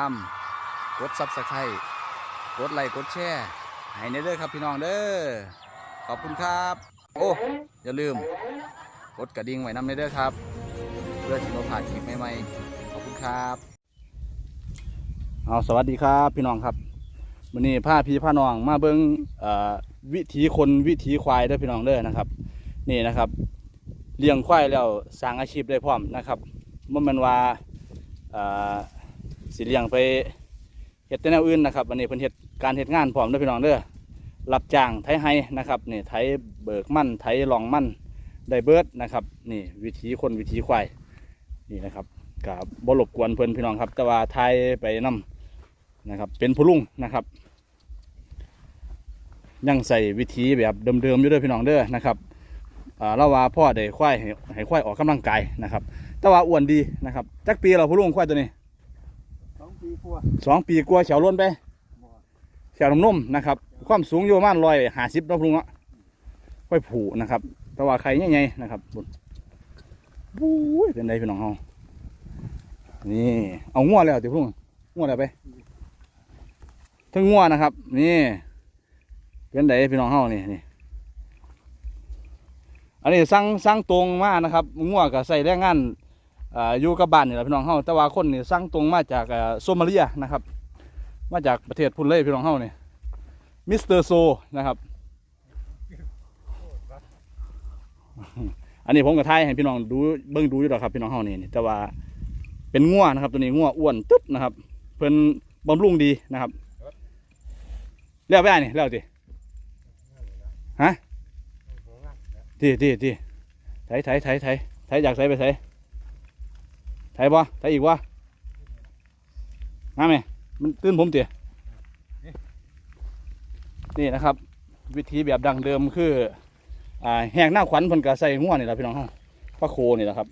าม กดซับสไครต์กดไลค์กดแชร์ให้ในเด้อครับพี่น้องเด้อขอบคุณครับ โอ้อย่าลืม กดกระดิ่งไว้นำในเด้อครับ เพื่อที่เราผ่านคลิปใหม่ๆขอบคุณครับเอาสวัสดีครับพี่น้องครับวันนี้พาพี่พาน้องมาเบิ้งเอ่อวิถีคนวิถีควายเด้อพี่น้องเด้อนะครับ นี่นะครับเลี้ยงควายแล้วสร้างอาชีพได้พร้อมนะครับมันมันว่า สิเลี้ยงไปเฮ็ดแต่แนวอื่นนะครับวันนี้เพิ่นเฮ็ดการเฮ็ดงานพร้อมด้อพี่น้องเด้อรับจ้างไถไห้นะครับนี่ไถเบิกมั่นไถหลองมั่นได้เบิดนะครับ นี่วิถีคนวิถีควายนี่นะครับกับบ่รบกวนเพิ่อนพี่น้องครับ แต่ว่าไทยไปนํนะครับ เป็นผู้ลุงนะครับ ยังใส่วิธีแบบเดิมๆอยู่ด้อพี่น้องเด้อนะครับอ่าเราว่าพ่อได้ควายให้ควายออกกำลังกายนะครับ แต่ว่าอ้วนดีนะครับจักปีเราผู้ลุงควายตัวนี้ กว่าสองปีกลัวาเฉาล้นไปเฉานุ่มๆนะครับ ความสูงอยู่ประมาณร้อยห้าสิบนะพลุงเนาะค่อยผูนะครับ แต่ว่าใครใหญ่ๆนะครับบุญบู๊เป็นไงพี่น้องเฮานี่เอาง้วแล้วติพลุงง้วแล้วไปถึงง้วนะครับ นี่เป็นไงพี่น้องเฮานี่นี่อันนี้สั่งสั่งตรงมานะครับง้วกับใส่แรงงาน อ่าอยู่กับบ้านนี่แหละพี่น้องเฮาแต่ว่าคนนี่สั่งตรงมาจากอ่าโซมาเลียนะครับ มาจากประเทศพุ่นเลยพี่น้องเฮานี่มิสเตอร์โซนะครับ อันนี้ผมกับทายให้พี่น้องดูเบิ่งดูอยู่หรอกครับพี่น้องเฮานี่นี่แต่ว่าเป็นงัวนะครับ ตัวนี้งัวอ้วนตึ๊บนะครับ เพิ่นบำรุงดีนะครับแล้วไปอะนี่แล้วติฮะทีทีทีไถไถไถไถไถอยากใส่ไปใส่ ไทยบ่ไทยอีกวะมาไหมมันตื่นผมเตี๋ยนี่นะครับ วิธีแบบดังเดิมคืออ่าแหกหน้าขวัญพิ่นกะใส่หัวนี่แหละพี่น้องฮาพระโคนี่แหละครับ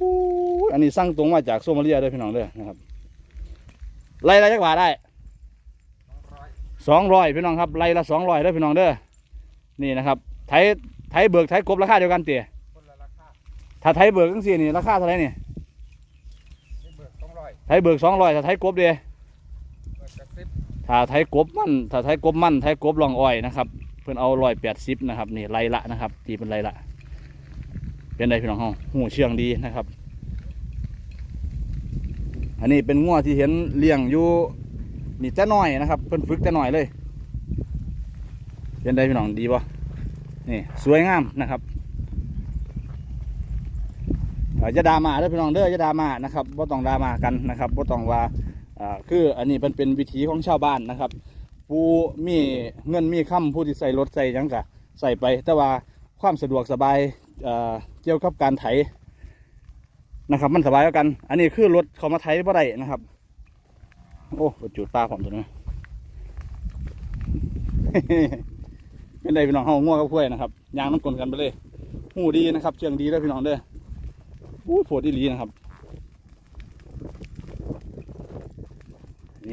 บูอันนี้สั่งตรงมาจากโซมาเลียด้อพี่น้องเด้อนะครับไล่ละจักบาทได้สองร้อยพี่น้องครับไล่ละสองร้อยเด้พี่น้องเด้อนี่นะครับไทยไทยเบิกไทยกบราคาเดียวกันเตี๋ยถ้าไทยเบิกจังซี่นี่ราคาเท่าไหร่นี่ม่เบิกต้องร้อย ไทยเบิกสองร้อยถ้าไทยกบเดียถ้าไทยกบมั่นถ้าไทยกบมันไทยกบลองอ้อยนะครับเพิ่อนเอาร้อยแปดสิบนะครับนี่ไรละนะครับตีเป็นไรละ เป็นไรพี่น้องเฮาหูเชื่องดีนะครับ อันนี้เป็นงัวที่เห็นเลี้ยงอยู่นี่แต่น้อยนะครับ เพิ่อนฝึกแต่น้อยเลยเป็นไรพี่น้องดีปะนี่สวยงามนะครับ จะดามาเด้อพี่น้องเด้อจะดามานะครับบ่ต้องดามากันนะครับบ่ต้องว่าคืออันนี้เป็นเป็นวิถีของชาวบ้านนะครับผู้มีเงินมีค่ำผู้ที่ใส่รถใส่ยังกะใส่ไป แต่ว่าความสะดวกสบายเกี่ยวกับการไถนะครับ มันสบายกว่ากัน อันนี้คือรถเขามาไถบ่ได้นะครับ โอ้จุดปลาผมตัวนี้เป็นไรพี่น้องเฮาง่วงกับกล้วยนะครับยางน้ำกลนกันไปเลยหูดีนะครับ เชียงดีแล้วพี่น้องเด้อ อู้โผดดีหลีนะครับ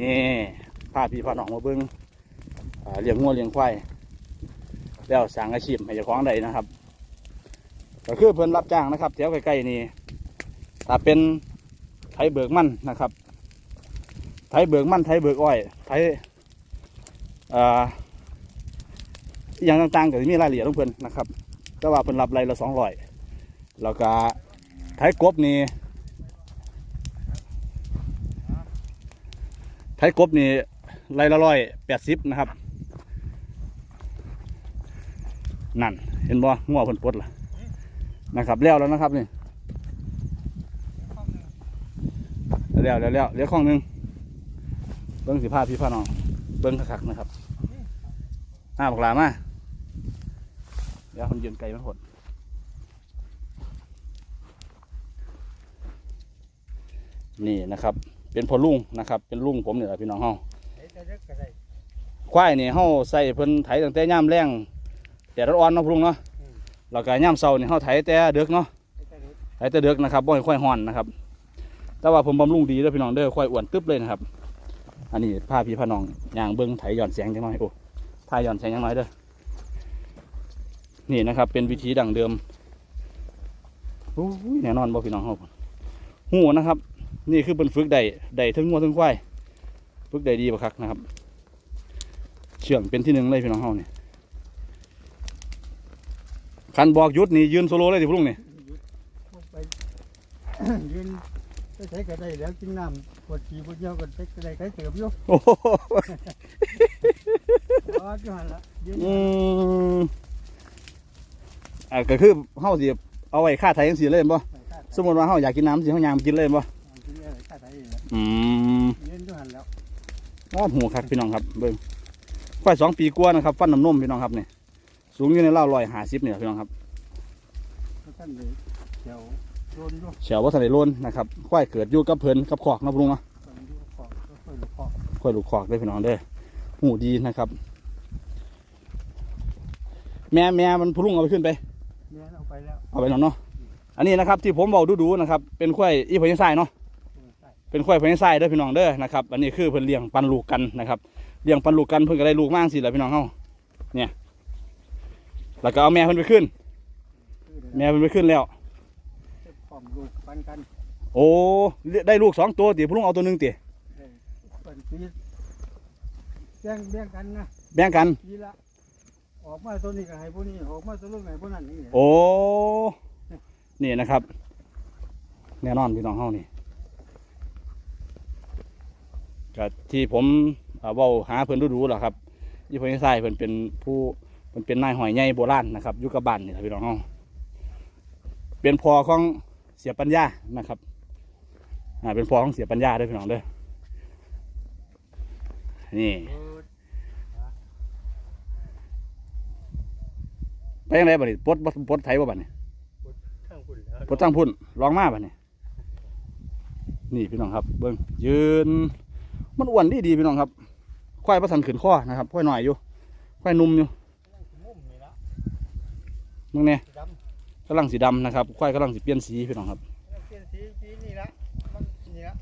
นี่พาพี่พาน้องมาเบิ้งอ่าเลี้ยงงัวเลี้ยงควายแล้วสร้างอาชีพให้เจ้าของได้นะครับ ก็คือเพิ่นรับจ้างนะครับแถวใกล้ๆนี่ถ้าเป็นไถเบิกมันนะครับ ไถเบิกมันไถเบิกอ้อยไถอ่าอย่างต่างๆก็จะมีรายละเอียดของเพิ่นนะครับแต่ว่าเพิ่นรับรายละสองร้อยแล้วก็ ไถกบนี่ไทยกบนี่ไรละร้อยแปดสิบนะครับ นั่น เห็นบ่งัวเพิ่นปลดล่ะนะครับ แล้วแล้วนะครับนี่เร็วเร็วเร็วเหลือข้องหนึงเบิ้งสิผ้าพี่ผ้าน้อง เบิ้งคักๆนะครับหน้าบอกลามาเดี๋ยวคนยืนไกลมันหด นี่นะครับ เป็นพอลุงนะครับ เป็นลุงผมเนี่ยแหละพี่น้องเฮาไอ้จะเล็กก็ได้ควายนี่เฮาใส่เพิ่นไถตั้งแต่ย่ามแรงแต่รถอ่อนเนาะพลุงเนาะแล้วก็ย่ามเช้านี่เฮาไถแต่เดึกเนาะไอ้จะเล็กไถแต่เดึกนะครับบ่ให้ควายฮ้อนนะครับ แต่ว่าผมบำรุงดีเด้อพี่น้องเด้อควายอ้วนตึ๊บเลยนะครับ อันนี้พาพี่พาน้องย่างเบิ่งไถหย่อนแสงจังน้อยโอ้พาหย่อนแสงจังน้อยเด้อนี่นะครับ เป็นวิธีดั้งเดิมโอ้ยแน่นอนบ่พี่น้องเฮาหูนะครับ นี่คือเป็นฝึกได้ได้ทั้งงัวทั้งควายฝึกได้ดีบักคักนะครับ เชื่องเป็นที่หนึ่งเลยพี่น้องเฮานี่คันบอกหยุดนี่ยืนโซโล่เลยดิพวกลุงนี่ลงไปยืนไปใช้ก็ได้แล้วกินน้ำปวดขี้ปวดเยี่ยวก็ใช้ก็ได้ใครเติบอยู่โอ้โหอ๋อจุหันละยืนอืมอ่าก็คือเฮาสิเอาไว้ค่าไทยจังซี่เลยบ่ไปฆ่าสมมุติว่าเฮาอยากกินน้ำสิเฮายามกินเลยบ่กินอะไร ฆ่าไทยนี่แหละอืมยืนจุหันแล้วอ้อหูคักพี่น้องครับเบิ่งควายสองปีกว่านะครับ ฟันน้ำนมพี่น้องครับนี่สูงอยู่ในราว150นี่แหละพี่น้องครับก็ท่านเลยเดี๋ยวโดนอยู่เฉียวบ่ทันได้โลนนะครับควายเกิดอยู่กับเพิ่นกับคอกเนาะพวกลุงเนาะตอนอยู่ขอบก็ค่อยหลุดขอบค่อยลูกคอกเด้อพี่น้องเด้อหูดีนะครับ แม่แม่มันพลุงเอาไปขึ้นไปเมียเอาไปแล้วเอาไปแล้วเนาะอันนี้นะครับที่ผมบอกดูๆนะครับ เป็นควายอีพญาไซเนาะใส่ เป็นควายพญาไซเด้อพี่น้องเด้อนะครับอันนี้คือเพิ่นเลี้ยงปันลูกกันนะครับเลี้ยงปันลูกกันเพิ่นก็ได้ลูกมากสิแหละพี่น้องเฮาเนี่ยแล้วก็เอาแม่เพิ่นไปขึ้นคือแม่เพิ่นไปขึ้นแล้วพร้อมลูกปันกันโอ้ได้ลูกสองตัวติพลุงเอาตัวหนึงติได้ปันปีแจ้งแบ่งกันนะแบ่งกันทีละออกมาตัวนี้ก็ให้ผู้นี้ออกมาตัวลูกให้ผู้นั้นนี่แหละโอ้นี่นะครับ แน่นอนพี่น้องเฮานี่ ก็ที่ผมเอ่อเว้าหาเพิ่นดูๆแหละครับยี่พญาไซเพิ่นเป็นผู้เพิ่นเป็นนายหอยใหญ่โบราณนะครับอยู่กับบ้านนี่แหละพี่น้องเฮาเป็นพ่อของเสียปัญญานะครับอ่าเป็นพ่อของเสียปัญญาเด้อพี่น้องเด้อนี่เออไปยังไงบัดนี้ปลดบ่ปลดไถบ่บัดนี้ทั้งคุณแล้วปลดตั้งพุ่นลองมาบัดนี้นี่พี่น้องครับ เบิ้งยืน มันอ้วนดีดีพี่น้องครับควายประสันขืนข้อนะครับควายหน่อยอยู่ควายหนุ่มอยู่มุมนี่ละมึงเนี่ยสีดำกำลังสีดำนะครับควายกำลังสีเปลี่ยนสีพี่น้องครับแล้วเปลี่ยนสีสีนี่ละมันนี่ละ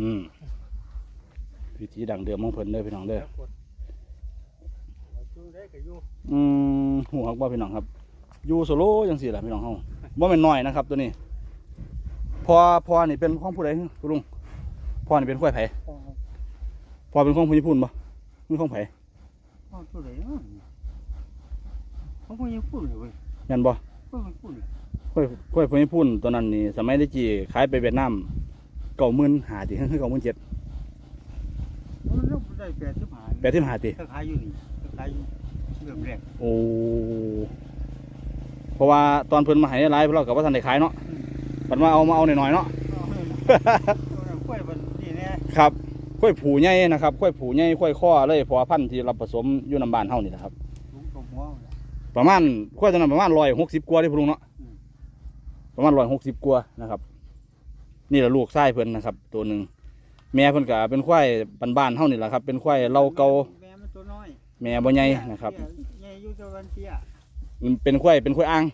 อืมวิธีดังเดิมของเพิ่นเด้อพี่น้องเด้อแล้วกดเอาจูได้ก็อยู่อืมหูหักบ่พี่น้องครับ อยู่โซโล่ยังสี่แหละพี่น้องเฮาบ่แม่นน้อยนะครับ ตัวนี้ พอพอนี่เป็นของผู้ใดคุณลุงพอนี่เป็นควายไผเอาพอเป็นของผู้ญี่ปุ่นบ่มือของไผเอาตัวไหนเนาะเขาไม่ยังพูดเลยเว้ยแม่นบ่เขาไม่พูดเลยค่อยค่อยพวกญี่ปุ่นตอนนั้นนี่สมัยได้จีขายไปเวียดนามเก้าหมื่นหาติคือเก้าหมื่นเจ็ดมันต้องได้แปดสิบห้าแปดสิบหาติถ้าขายอยู่นี่ถ้าขายอยู่เริ่มแรกโอ้ เพราะว่าตอนเพิ่นมาให้หลายเรากับว่าทันได้ขายเนาะบัดมาเอามาเอาหน่อยๆเนาะเอาให้นะเอากล้วยมันนี่แน่ครับค่อยผูใหญ่นะครับค่อยผูใหญ่ค่อยข้อเลยเพอพันธุ์ที่เราผสมอยู่น้ำบานเฮานี่แหละครับลุงตบหัวมันน่ะประมาณค่อยตอนนั้นประมาณร้อยหกสิบกว่าที่พลุงเนาะอืมประมาณร้อยหกสิบกว่านะครับ นี่แหละลูกไส้เพิ่นนะครับ ตัวหนึ่งแม่เพิ่นก็เป็นควายบ้านๆเฮานี่แหละครับ เป็นควายเราเก่าแม่มันตัวน้อยแม่บ่ใหญ่นะครับเตี้ยใหญ่อยู่เท่ากันเตี้ย มันเป็นควายเป็นควายอ่าง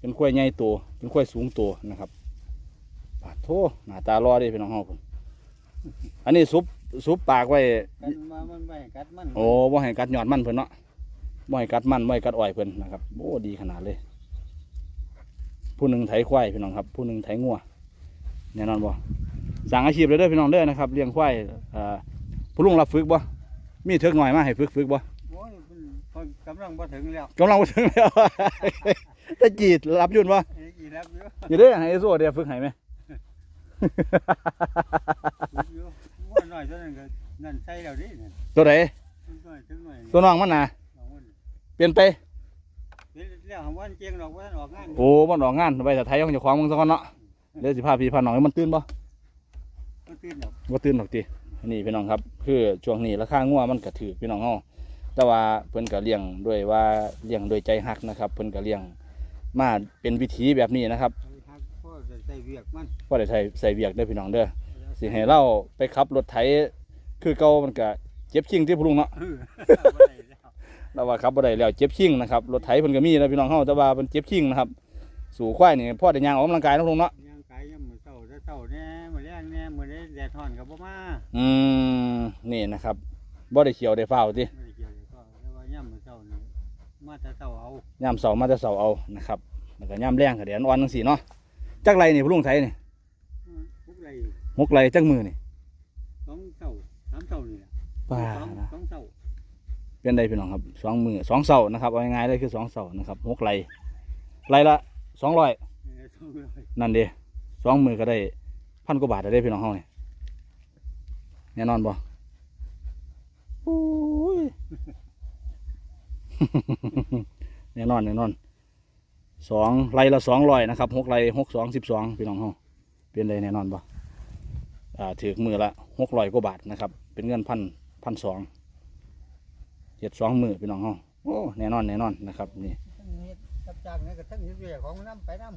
เป็นควายใหญ่ตัวเป็นควายสูงตัวนะครับปาดโทหน้าตารอเดิพี่น้องเฮาพุ่นอันนี้ซุปซุปปากไว้ กันมามันไม่ให้กัดมันโอ้บ่ให้กัดยอดมันเพิ่นเนาะบ่ให้กัดมันบ่ให้กัดอ้อยเพิ่นนะครับโอ้ดีขนาดเลย ผู้หนึ่งไถควายพี่น้องครับ ผู้หนึ่งไถงัวแน่นอนบ่สั่งอาชีพเลยเด้อพี่น้องเด้อนะครับเลี้ยงควายเอ่อผู้ลุงรับฝึกบ่มีเถิกหน่อยมาให้ฝึกฝึกบ่ โอ้ยมันมันกำลังมาถึงแล้วกำลังมาถึงแล้วแต่จีดรับอยุ่นบ่ไอ้กี่แล้วอยู่อยู่เด้อให้โซ่เดี๋ยวฝึกให้ไหมอยู่ว่าน้อยเท่านั้นก็นั่นใส่แล้วดินั่นตัวไหนถึงหน่อยถึงหน่อยตัวน้องมันน่ะเอามันเปลี่ยนไปเฮ็ดแล้วโอ้มันออกงานไปแต่ไทยของเจ้าของมึงสักคนเนาะเดี๋ยวสิพาพี่พาน้องให้มันตื่นบ่มันตื่นดอกบ่ตื่นหรอกตินี่พี่น้องครับ คือช่วงนี้ราคางัวมันก็ถือพี่น้องเฮา แต่ว่าเพิ่นก็เลี้ยงด้วยว่าเลี้ยงโดวยใจฮักนะครับ เพิ่นก็เลี้ยงมาเป็นวิถีแบบนี้นะครับไปหักพ่อจะใส่เวียกมันบ่ได้ใส่ใส่เวียกเด้อพี่น้องเด้อสิให้เราไปขับรถไถคือเก่ามันก็เจ็บชิงที่พลุงเนาะเออบ่ได้แล้วเราว่าขับบ่ได้แล้วเจ็บชิงนะครับรถไถเพิ่นก็มีนะพี่น้องเฮาแต่ว่าเพิ่นเจ็บชิงนะครับ สู่ควายนี่พ่อได้ย่างออกกำลังกายเนาะพลุงเนาะย่างกายยามมื้อเช้าแต่เช้าแน่มื้อแรงแน่มื้อนี้แดดร้อนก็บ่มาอืมนี่นะครับบ่ได้เขียวได้ฟ้าวติ มาแต่เช้าเอายามเสาร์มาแต่เสาร์เอานะครับแล้วก็ยามแรงก็เดี๋ยวอ่อนจังซี่เนาะจักไรนี่พลุงไถนี่อืมพวกไรหกไรจักมือนี่สองเช้าสามเช้านี่แหละป้าสองนะสองเช้าเป็นไดพี่น้องครับสองมือสองเสาร์นะครับเอาง่ายๆเลยคือสองเสาร์นะครับหกไรไรละ200เออสองร้อยนั่นเด้สองมือก็ได้พันกว่าบาทได้พี่น้องเฮาเนี่ยแน่นอนบ่โอ้ย แน่นอนแน่นอนสองไรละสองร้อยนะครับหกไรหกสองสิบสองพี่น้องเฮาเป็นไรแน่นอนบ่อ่าถือมือละหกร้อยกว่าบาทนะครับ เป็นเงินพันพันสองเจ็ดสองมือพี่น้องเฮาโอ้แน่นอนแน่นอนนะครับนี่ทั้งเฮ็ดกับจ้างนี่ก็ทั้งเฮ็ดเวียกของน้ำไปน้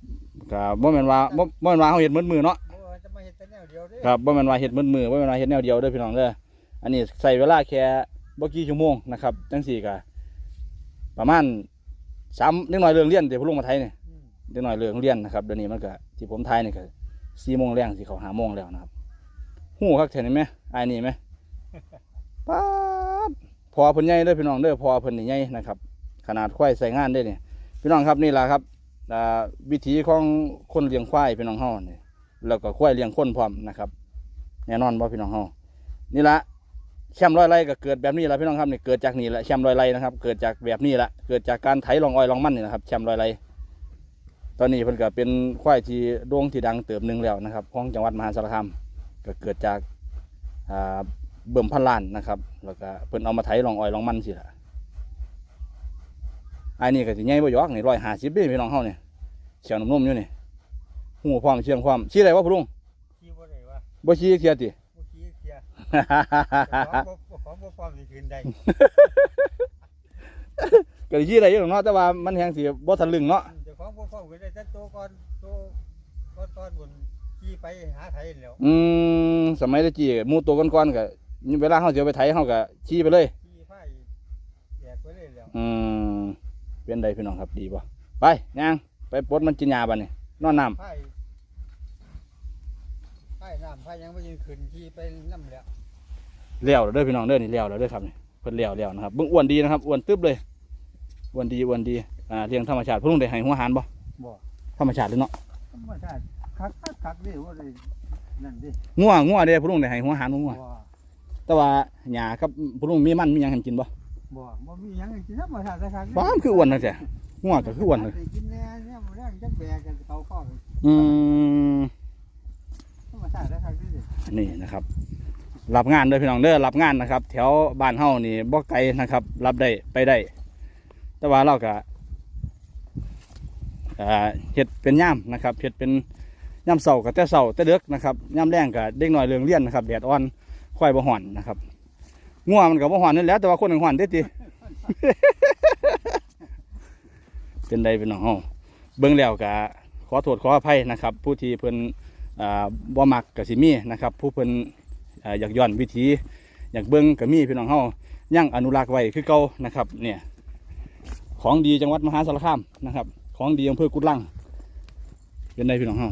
ำก็บ่แม่นว่าบ่บ่แม่นว่าเฮาเฮ็ดมืดมือเนาะบ่ว่าจะมาเฮ็ดแต่แนวเดียวเด้ครับบ่แม่นว่าเฮ็ดมืดมือบ่แม่นว่าเฮ็ดแนวเดียวเด้อพี่น้องเด้ออันนี้ใส่เวลาแค่บ่กี่ชั่วโมงนะครับจังซี่ก็ ประมาณสามเล็กน้อยเรื่องเรียนเดี๋ยวพวกลุงมาไทยนี่อืมเล็กน้อยเรื่องเรียนนะครับเดี๋ยวนี้มันก็ที่ผมทายนี่ก็4โมงแรงสิเข้า5โมงแล้วนะครับฮู้คักแท้นี่แหมอายนี่แหมป๊าดพอเพิ่นใหญ่เด้อพี่น้องเด้อพอเพิ่นนี่ใหญ่นะครับ ขนาดควายใส่งานได้นี่พี่น้องครับนี่ล่ะครับอ่าวิถีของคนเลี้ยงควายพี่น้องเฮานี่แล้วก็ควายเลี้ยงคนพร้อมนะครับแน่นอนบ่พี่น้องเฮานี่ละ แชมป์ร้อยไร่ก็เกิดแบบนี้ละพี่น้องครับนี่เกิดจากนี่แหละแชมป์ร้อยไร่นะครับ เกิดจากแบบนี้ละเกิดจากการไถลองอ้อยลองมันนี่นะครับแชมป์ร้อยไร่ตอนนี้เพิ่นก็เป็นควายที่โด่งที่ดังเติบหนึ่งแล้วนะครับของจังหวัดมหาสารคามก็เกิดจากอ่าเบิ่มพันล้านนะครับ แล้วก็เพิ่นเอามาไถลองอ้อยลองมันสิละอันนี้ก็สิใหญ่บ่หยอกนี่ร้อยห้าสิบพี่น้องเฮานี่เชียงนุ่มๆอยู่นี่หูพร้อมเชียงพร้อมชี้ได้ว่าพ่อลุงขี้บ่ได้ว่าบ่ชี้เทียติบ่ ขี้เสียของบ่ของบ่พร้อมสิคืนได้ก็ได้ยี่ได้อยู่หรอกเนาะแต่ว่ามันแหงสิบ่ทะลึงเนาะเจ้าของบ่พร้อมก็ได้แต่โตก่อนโตก่อนตอนบนขี่ไปหาไทยแล้วอืมสมัยตะกี้หมู่ตัวก่อนๆก็เวลาเฮาสิเอาไปไถเฮาก็ชี้ไปเลยขี่ไฟแยกไปเลยแล้วอืมเป็นไดพี่น้องครับดีบ่ไปย่างไปปลดมันกินยาบัดนี้นอนน้ำไฟไฟน้ำไฟยังบ่ยินขึ้นขี่ไปน้ำแล้ว เลี้ยวแล้วเด้อพี่น้องเด้อนี่เลี้ยวแล้วเด้อครับนี่เพิ่นเลี้ยวแล้วนะครับเบิ่งอ้วนดีนะครับอ้วนตึ๊บเลยอ้วนดีอ้วนดีอ่าเลี้ยงธรรมชาติพุ่งได้ให้หัวอาหารบ่บ่ธรรมชาติเลยเนาะธรรมชาติคักคักคักดิว่าได้นั่นดิงัวงัวเด้พุ่งได้ให้หัวอาหารงัวบ่แต่ว่าหญ้ากับพุ่งมีมันมีหยังให้กินบ่บ่บ่มีหยังให้กินธรรมชาติแต่คักดิบ้ามคืออ้วนจังซี่งัวก็คืออ้วนเลยได้กินแน่เนี่ยบ่ได้จักแบกกันเขาข้ออืมธรรมชาติแต่คักดินี่นะครับ รับงานเด้อพี่น้องเด้อรับงานนะครับ แถวบ้านเฮานี่บ่ไกลนะครับ รับได้ไปได้ แต่ว่าเราก็เอ่อเฮ็ดเป็นย่ามนะครับเฮ็ดเป็นย่ามเสากับแต่เสาแต่เด็กนะครับย่ามแรงกับเด็กน้อยเรืองเรียนนะครับแดดอ่อนควายบ่ห่อนนะครับง่วงมันก็บ่ห่อนนั่นแหละแต่ว่าคนห่อนเด้ติเป็นใดเป็นน้องเฮาเบิ่งแล้วก็ขอโทษขออภัยนะครับ ผู้ที่เพิ่นอ่าบ่มักก็สิมีนะครับ ผู้เพิ่น อ่าอยากย้อนวิถีอยากเบิ่งก็มีพี่น้องเฮายังอนุรักษ์ไว้คือเก่านะครับเนี่ยของดีจังหวัดมหาสารคามนะครับ ของดีอำเภอกุดลังเป็นไดพี่น้องเฮา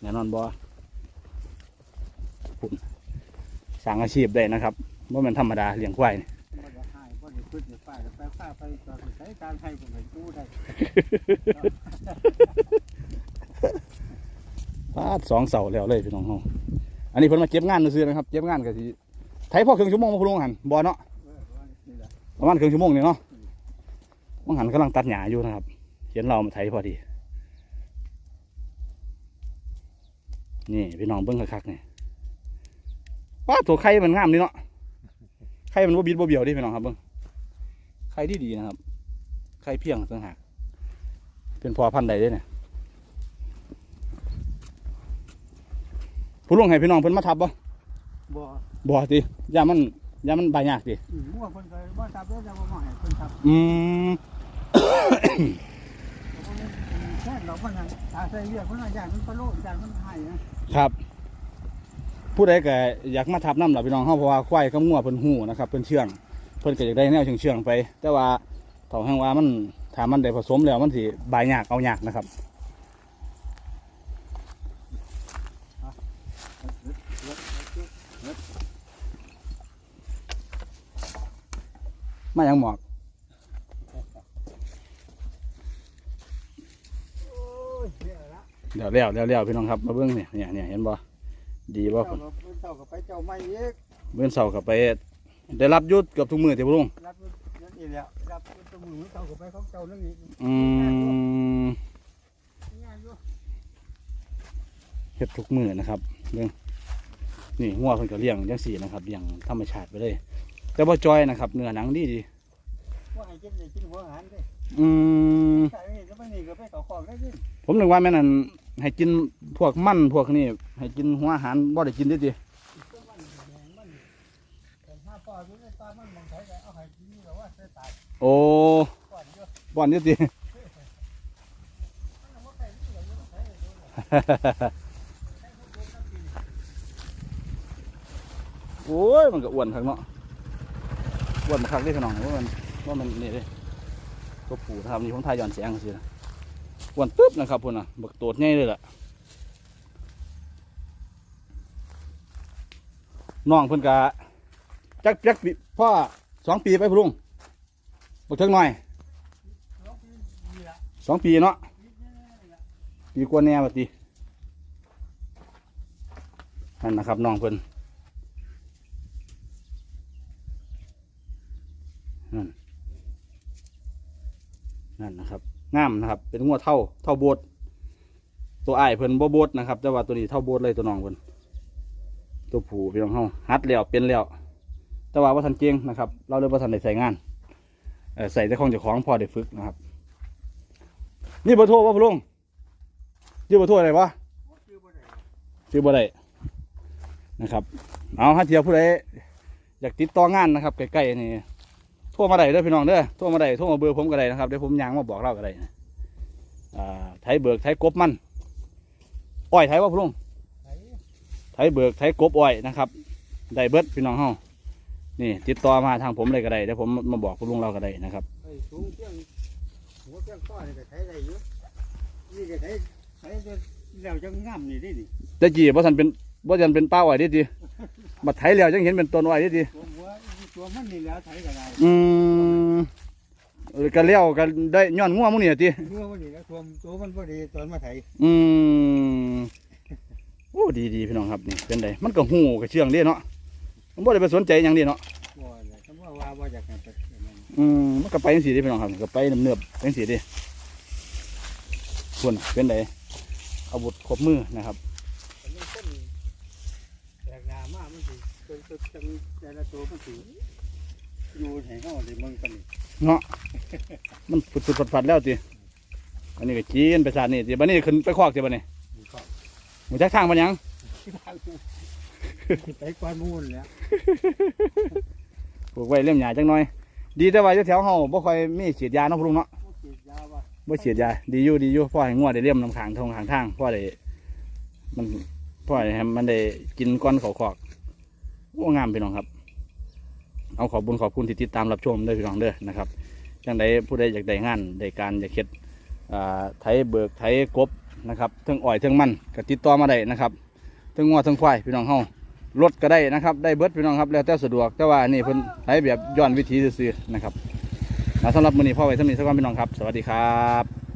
แน่นอนบ่ผมสร้างอาชีพได้นะครับว่ามันธรรมดาเลี้ยงควายนี่ บ่ได้ให้บ่ได้ขึ้นได้ไปาดสองเสาแล้วเลยพี่น้องเฮาอันนี้เพิ่นมาเก็บงานซื้อนะครับ เก็บงานก็สิไถพ่อครึ่งชั่วโมงมาคุณลุงหันบ่เนาะประมาณครึ่งชั่วโมงนี่เนาะมังหันกำลังตัดหญ้าอยู่นะครับ เห็นเรามาไถพอดี นี่พี่น้องเบิ้งคักๆนี่ว้าตัวไข่มันงามดีเนาะ ไข่มันบ่บิดบ่เบี้ยวดิพี่น้องครับเบิ้งไข่ดีดีนะครับ ไข่เพียงต่างหากเป็นพอพันธุ์ใดด้เนี่ย ผู้ลุงให้พี่น้องเพิ่นมาทับบ่บ่บ่ติยามันยามันบายยากติอืมมั่วเพิ่นก็บ่ทับแล้วจะบ่มาให้เพิ่นทับอืมแค่เรามันน่ะตาใส่เรียกเพิ่นว่าอย่างมันก็โลกอย่างมันหายนะครับ ผู้ใดก็อยากมาทับน้ำหลับพี่น้องเฮาเพราะว่าควายกับงัวเพิ่นหูนะครับเพิ่นเชื่องเพิ่นก็อยากได้แนวเชื่องๆไป แต่ว่าเถ้าแห่งว่ามันถ้ามันได้ผสมแล้วมันสิบายยากเอายากนะครับ มาอย่างหมอกโอ้ยเสียละเดี๋ยวแล้วเดี๋ยวแล้วพี่น้องครับมาเบิ่งเนี่ยเนี่ยเนี่ยเห็นบ่ดีบ่เจ้าเพิ่นก็เพิ่นเจ้าก็ไปเจ้าไม่อีกเบิ่งเสาร์กับไปได้รับหยุดเกือบทุกมื้อที่บ่ลุงรับนั่นอีกแล้วรับตัวมือเจ้าก็ไปของเจ้านั่นอีกอืมงานอยู่เฮ็ดทุกมื้อนะครับเบิ่งนี่งัวเพิ่นก็เลี้ยงจังซี่นะครับเลี้ยงธรรมชาติไปเลย แต่บ่จอยนะครับเนื้อหนังดีดีว่าให้กินได้กินหัวอาหารเด้อืมใช่นี่ก็ไม่นี่ก็ไปเขาของได้ยินผมนึกว่าแม่นั่นให้กินพวกมันพวกนี้ให้กินหัวอาหารบ่ได้กินเด้ติตัวมันแหงมันแต่ถ้าปล่อยอยู่ในตามันมองใช้ก็เอาให้กินนี่ก็ว่าใส่ตายโอ้ก่อนเยอะบ่อนเด้ติมันบ่ใส่นี่ก็ยังใส่อยู่โอ้ยมันก็อ้วนคักเนาะ อ้วนมาคักเด้พี่น้องว่ามันว่ามันนี่เด้ตัวผู้นะครับนี่ผมถ่ายย้อนแสงสินะอ้วนปึ๊บนะครับพุ่นน่ะบักโตดใหญ่เลยล่ะน้องเพิ่นกะจักจักพ่อสองปีไปพุ่นลุงบักเทิงหน่อยสองปีเนาะนี่นี่ล่ะปีกว่าแน่บัดนี้นั่นนะครับน้องเพิ่น นั่นนั่นนะครับงามนะครับ เป็นงัวเท่าเท่าโบดตัวไอ้เพิ่นบ่โบดนะครับแต่ว่าตัวนี้เท่าโบดเลยตัวน้องเพิ่นตัวผูพี่น้องเฮาหัดแล้วเป็นแล้วแต่ว่าว่าทันเก่งนะครับ เราเลยว่าทันได้ใส่งานใส่แต่ของเจ้าของพอได้ฝึกนะครับ นี่เบอร์โทรว่าพลุงชื่อเบอร์โทรอะไรวะชื่อบ่ได้อบ่ได้นะครับ เอาถ้าเทียวผู้ใดอยากติดต่องานนะครับใกล้ๆนี่ ทรมาได้เด้อพี่น้องเด้อโทรมาได้โทรมาเบอร์ผมก็ได้นะครับเดี๋ยวผมยางมาบอกเราก็ได้นะอ่าไทยเบิกไทยกบมันอ้อยไทยว่าพะลุงไอ้ไทยเบิกไทยกบอ้อยนะครับได้เบิดพี่น้องเฮานี่ ติดต่อมาทางผมเลยก็ได้เดี๋ยวผมมาบอกพะลุงเราก็ได้นะครับไอ้สูงเพียงหัวเพียงก้อนนี่ก็ใช้ได้อยู่นี่ก็ใช้ใช้จนแล้วจังงามนี่ดินี่แต่จีบ่ทันเป็นบ่ทันเป็นป้าอ้อยเดิทีมาไถแล้วจังเห็นเป็นต้นอ้อยเดิที ตัวหัวตัวมันนี่แล้วใช้ก็ได้อืมเออกันเลี้ยวกันได้ย้อนง่วงมุ่งนี่ติหัวมันนี่แล้วตัวตัวมันพอดีตอนมาไถอืมโอ้ดีดีพี่น้องครับนี่เป็นไดมันก็หูก็เชื่องเด้เนาะมันบ่ได้ไปสนใจหยังเด้เนาะบ่แหละคำว่าว่าบ่อยากให้ไปอย่างนั้นอืมมันก็ไปจังซี่เด้พี่น้องครับก็ไปเนิบๆจังซี่เด้ส่วนเป็นไดอาวุธครบมือนะครับแต่มันต้นแตกหน้ามากมันสิจนจนจนแต่ละตัวมันสิ อยู่ให้เฮาได้เมืองกันนี่เนาะ มันฝุดๆฟัดๆแล้วติอันนี้ก็จีนไปซาดนี่ติบัดนี้ขึ้นไปคอกติบัดนี้นี่ก็หมูจักทางมันหยัง ไปกวนมูลแล้วปลูกไว้เล่มหญ้าจังหน่อย ดีแต่ว่าอยู่แถวเฮาบ่ค่อยมีฉีดยาเนาะพลุงเนาะบ่ฉีดยาว่ะบ่ฉีดยา ดีอยู่ดีอยู่พ่อให้งัวได้เลี่ยมน้ำขางทงขางทางพ่อได้มันพ่อให้มันได้กินก้อนเขาคอกโอ้งามพี่น้องครับ เอาขอบบุญขอบคุณที่ติดตามรับชมด้อพี่น้องเด้อนะครับจังใดผู้ใดอยากได้งานได้การอยากเฮ็ดอ่าไถเบิกไถกบนะครับเทิงอ้อยเทิงมันก็ติดต่อมาได้นะครับเทิงงัวเทิงควายพี่น้องเฮารถก็ได้นะครับ ได้เบิดพี่น้องครับแล้วแต่สะดวกแต่ว่านี่เพิ่นไถแบบย้อนวิถีซื่อๆนะครับสำหรับมือนี้พ่อไว้สำนี้สักวันพี่น้องครับ สวัสดีครับ